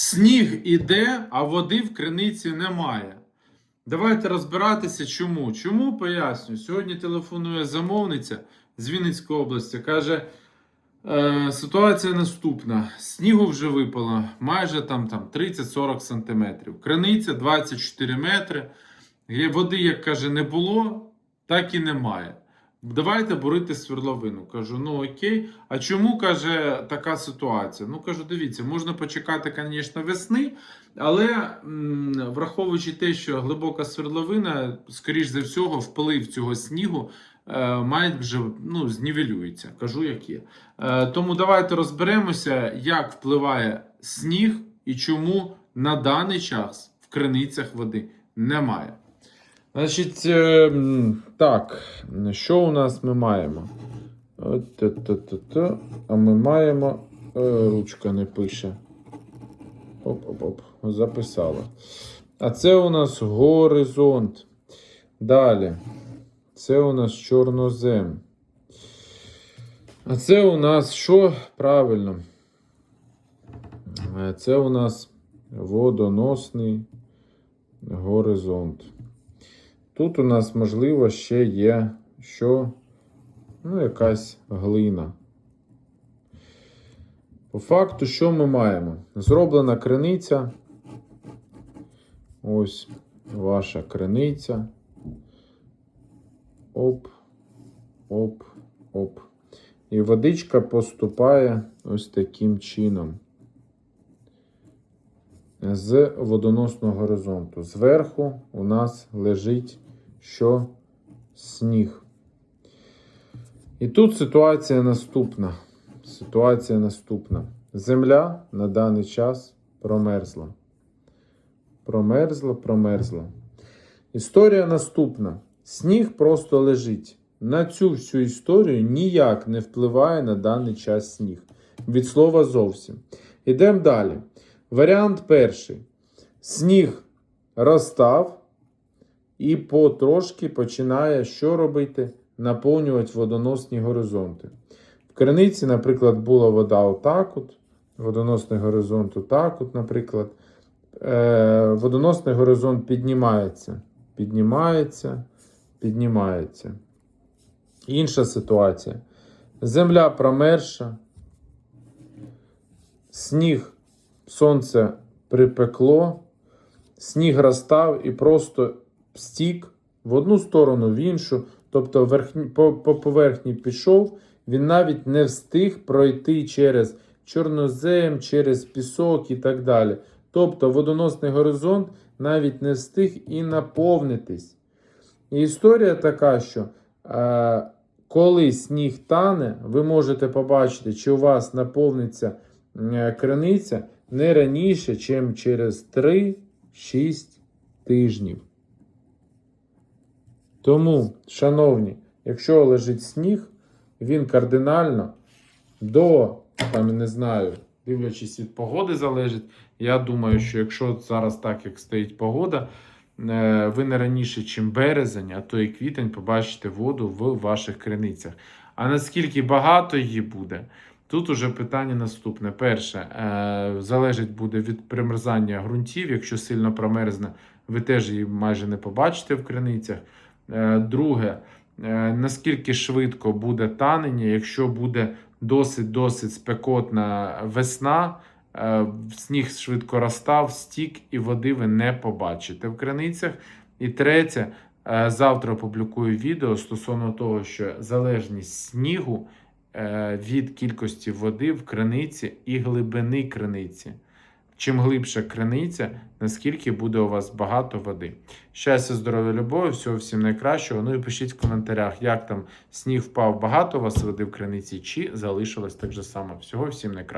Сніг іде, а води в криниці немає. Давайте розбиратися, чому. Чому поясню. Сьогодні телефонує замовниця з Вінницької області. Каже, е, ситуація наступна: снігу вже випало майже там, там 30-40 сантиметрів. Криниця 24 метри. Води, як каже, не було, так і немає. Давайте бурити свердловину. Кажу, ну окей. А чому каже така ситуація? Ну кажу, дивіться, можна почекати, звісно, весни, але м, враховуючи те, що глибока свердловина, скоріш за всього, вплив цього снігу е, вже ну, знівелюється. Кажу, як є. Е, тому давайте розберемося, як впливає сніг і чому на даний час в криницях води немає. Значить, е, так, що у нас ми маємо? Та. А ми маємо. е, Ручка не пише. Оп-оп-оп. Записала. А це у нас горизонт. Далі. Це у нас чорнозем. А це у нас що? Правильно. Е, Це у нас водоносний горизонт. Тут у нас, можливо, ще є що? Ну, якась глина. По факту, що ми маємо? Зроблена криниця. Ось ваша криниця. Оп, оп, оп. І водичка поступає ось таким чином. З водоносного горизонту. Зверху у нас лежить що сніг. І тут ситуація наступна. Ситуація наступна. Земля на даний час промерзла. Промерзла, промерзла. Історія наступна. Сніг просто лежить. На цю всю історію ніяк не впливає на даний час сніг. Від слова зовсім. Ідемо далі. Варіант перший. Сніг розстав і потрошки починає що робити? Наповнювати водоносні горизонти. В криниці, наприклад, була вода отак, от, водоносний горизонт отак, от, наприклад. Е, водоносний горизонт піднімається, піднімається, піднімається. Інша ситуація. Земля промерша, сніг, сонце припекло, сніг розстав і просто стік в одну сторону, в іншу. Тобто верхні, по, по поверхні пішов, він навіть не встиг пройти через чорнозем, через пісок і так далі. Тобто водоносний горизонт навіть не встиг і наповнитись. І історія така, що е, коли сніг тане, ви можете побачити, чи у вас наповниться е, криниця не раніше, ніж через 3-6 тижнів. Тому, шановні, якщо лежить сніг, він кардинально до, там, не знаю, дивлячись від погоди залежить. Я думаю, що якщо зараз так, як стоїть погода, е, ви не раніше, ніж березень, а то і квітень, побачите воду в ваших криницях. А наскільки багато її буде, тут уже питання наступне. Перше, е, залежить буде від примерзання ґрунтів. Якщо сильно промерзне, ви теж її майже не побачите в криницях. Е, Друге, е, наскільки швидко буде танення, якщо буде досить-досить спекотна весна, е, сніг швидко розстав, стік і води ви не побачите в криницях. І третє, завтра опублікую відео стосовно того, що залежність снігу від кількості води в криниці і глибини криниці. Чим глибша криниця, наскільки буде у вас багато води. Щастя, здоров'я, любові, всього всім найкращого. Ну і пишіть в коментарях, як там сніг впав багато у вас води в криниці, чи залишилось так же само. Всього всім найкращого.